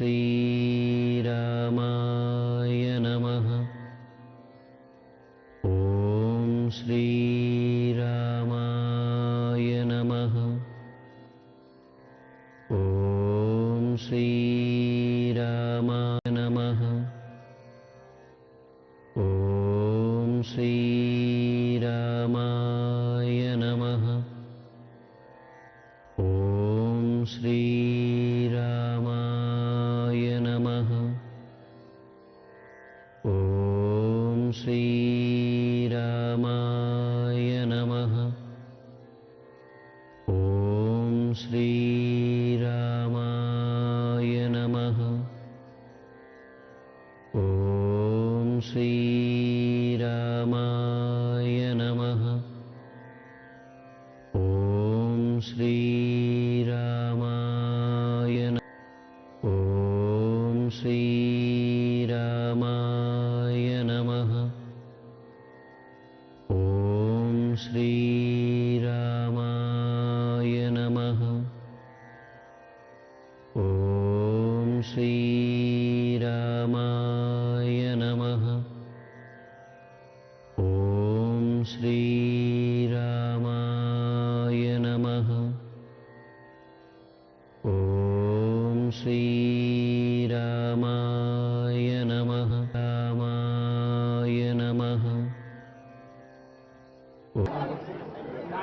श्रीरामाय नमः। ॐ श्रीरामाय नमः। ॐ श्रीरामाय नमः। ॐ श्रीरामाय नमः। ॐ श्रीरामाय श्रीरामाय नमः। ॐ श्रीरामाय नमः। ॐ श्रीरामाय नमः। ॐ श्रीरामाय ॐ श्रीरामाय श्रीरामाय नमः। ॐ श्रीरामाय नमः। ॐ श्रीरामाय नमः। ॐ श्रीरामाय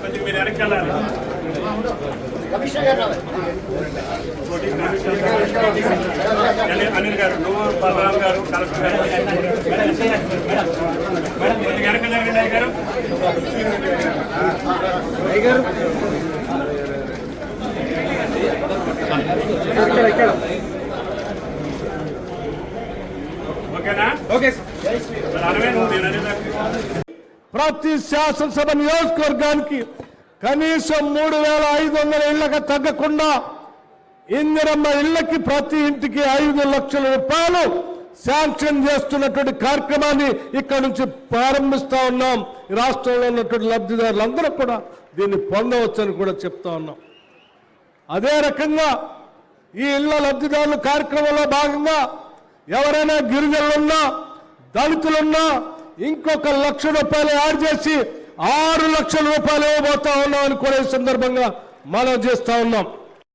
కొంచెం మీరు వెనకాలి అనిల్ గారు నువ్వు బలరాం గారు కలెక్టర్ గారు మేడం కొంచెం గారు గారు ఓకేనా? Okay sir. ప్రతి శాసనసభ నియోజకవర్గానికి కనీసం మూడు వేల ఐదు వందల ఇళ్ళకు తగ్గకుండా ఇందిరమ్మ ఇళ్ళకి ప్రతి ఇంటికి ఐదు లక్షల రూపాయలు శాంక్షన్ చేస్తున్నటువంటి కార్యక్రమాన్ని ఇక్కడ నుంచి ప్రారంభిస్తా ఉన్నాం. రాష్ట్రంలో ఉన్నటువంటి లబ్ధిదారులందరూ కూడా దీన్ని పొందవచ్చని కూడా చెప్తా ఉన్నాం. అదే రకంగా ఈ ఇళ్ళ లబ్ధిదారుల కార్యక్రమంలో భాగంగా ఎవరైనా గిరిజనులున్నా దళితులున్నా ఇంకొక లక్ష రూపాయలు యాడ్ చేసి ఆరు లక్షల రూపాయలు ఇవ్వబోతా ఉన్నామని కూడా ఈ సందర్భంగా మనం చేస్తా ఉన్నాం.